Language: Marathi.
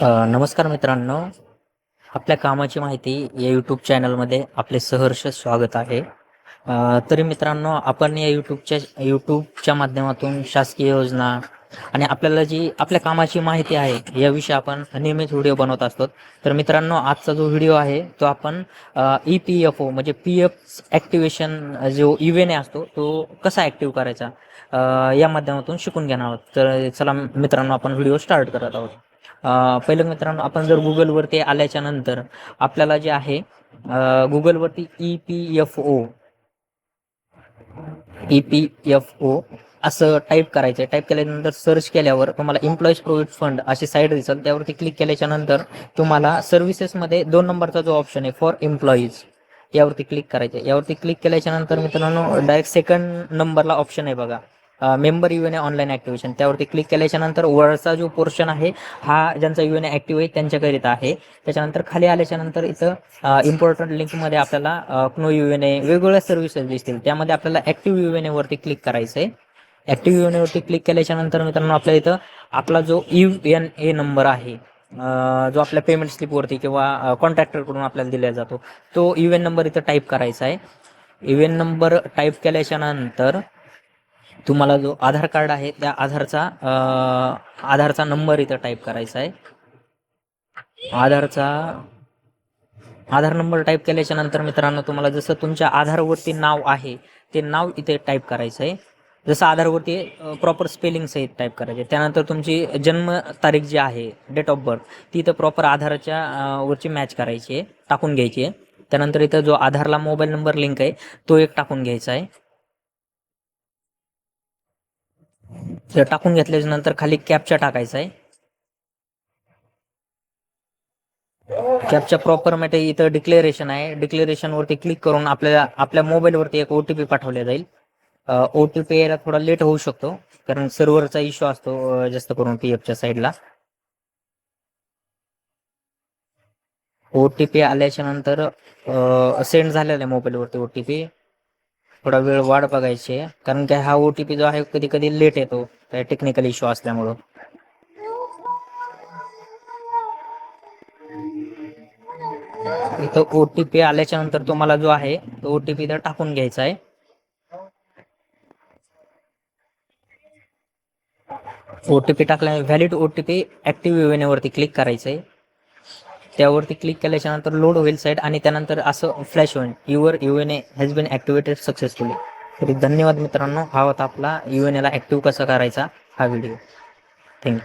नमस्कार मित्रांनो. आपल्या कामाची माहिती या यूट्यूब चॅनलमध्ये आपले सहर्ष स्वागत आहे. तरी मित्रांनो आपण या यूट्यूबच्या यूट्यूबच्या माध्यमातून शासकीय योजना आणि आपल्याला जी आपल्या कामाची माहिती आहे याविषयी आपण नियमित व्हिडिओ बनवत असतो. तर मित्रांनो आजचा जो व्हिडिओ आहे तो आपण ई पी एफ ओ म्हणजे पी एफ ॲक्टिवेशन जो इव्हेन असतो तो कसा ॲक्टिव्ह करायचा या माध्यमातून शिकून घेणार आहोत. तर चला मित्रांनो आपण व्हिडिओ स्टार्ट करत आहोत. पहिलं मित्रांनो आपण जर गुगलवरती आल्याच्यानंतर आपल्याला जे आहे गुगलवरती E P F O E P F O असं टाईप करायचं आहे. टाईप केल्यानंतर सर्च केल्यावर तुम्हाला एम्प्लॉईज प्रोव्हिट फंड अशी साईट दिसेल. त्यावरती क्लिक केल्याच्यानंतर तुम्हाला सर्व्हिसेसमध्ये दोन नंबरचा जो ऑप्शन आहे फॉर एम्प्लॉईज यावरती क्लिक करायचं यावरती क्लिक केल्याच्यानंतर मित्रांनो डायरेक्ट सेकंड नंबरला ऑप्शन आहे बघा. Member U N A online activation त्यावरती क्लिक केल्याच्यानंतर वरचा जो पोर्शन आहे हा ज्यांचा यू एन ॲक्टिव्ह आहे त्यांच्याकरिता आहे. त्याच्यानंतर खाली आल्याच्यानंतर इथं इम्पॉर्टंट लिंकमध्ये आपल्याला क्नो यू एन ए वेगवेगळ्या सर्व्हिसेस दिसतील. त्यामध्ये आपल्याला ॲक्टिव्ह यू एन एवरती क्लिक करायचं आहे ॲक्टिव्ह यू एन एवरती क्लिक केल्याच्यानंतर मित्रांनो आपल्या इथं आपला जो यू एन ए नंबर आहे जो आपल्या पेमेंट स्लिपवरती किंवा कॉन्ट्रॅक्टरकडून आपल्याला दिला जातो तो यू एन नंबर इथं टाईप करायचा आहे यू एन नंबर टाईप केल्याच्यानंतर तुम्हाला जो आधार कार्ड आहे त्या आधारचा आधारचा नंबर इथं टाईप करायचा आहे. आधारचा आधार नंबर टाईप केल्याच्यानंतर मित्रांनो तुम्हाला जसं तुमच्या आधारवरती नाव आहे ते नाव इथे टाईप करायचं आहे. जसं आधारवरती प्रॉपर स्पेलिंग सहित टाईप करायचे त्यानंतर तुमची जन्म तारीख जी आहे डेट ऑफ बर्थ ती इथं प्रॉपर आधाराच्या वरची मॅच करायची आहे टाकून घ्यायची आहे. त्यानंतर इथं जो आधारला मोबाईल नंबर लिंक आहे तो एक टाकून घ्यायचा आहे. टाकून घेतल्याच्या नंतर खाली कॅपचा टाकायचा आहे. कॅपच्या प्रॉपरमध्ये इथं डिक्लेरेशन आहे. डिक्लेरेशन वरती क्लिक करून आपल्याला आपल्या मोबाईलवरती एक ओटीपी पाठवला जाईल. ओटीपी यायला थोडा लेट होऊ शकतो कारण सर्व्हरचा इश्यू असतो जास्त करून पी एफच्या साईडला ओटीपी आल्याच्यानंतर सेंड झालेला आहे मोबाईलवरती ओटीपी थोडा वेळ वाट बघायची आहे. कारण की हा ओटीपी जो आहे कधी कधी लेट येतो. टेक्निकल इश्यू असल्यामुळं. इथं ओटीपी आल्याच्यानंतर तुम्हाला जो आहे तो ओटीपी इथं टाकून घ्यायचा आहे. ओटीपी टाकल्या व्हॅलिड ओटीपी ऍक्टिव्ह वरती क्लिक करायचं आहे त्यावरती क्लिक केल्याच्यानंतर लोड होईल साईट आणि त्यानंतर असं फ्लॅश होईल. Your U N A has been activated successfully तरी धन्यवाद मित्रांनो. हा होता आपला यू एन एला ॲक्टिव्ह कसा करायचा हा व्हिडिओ थँक्यू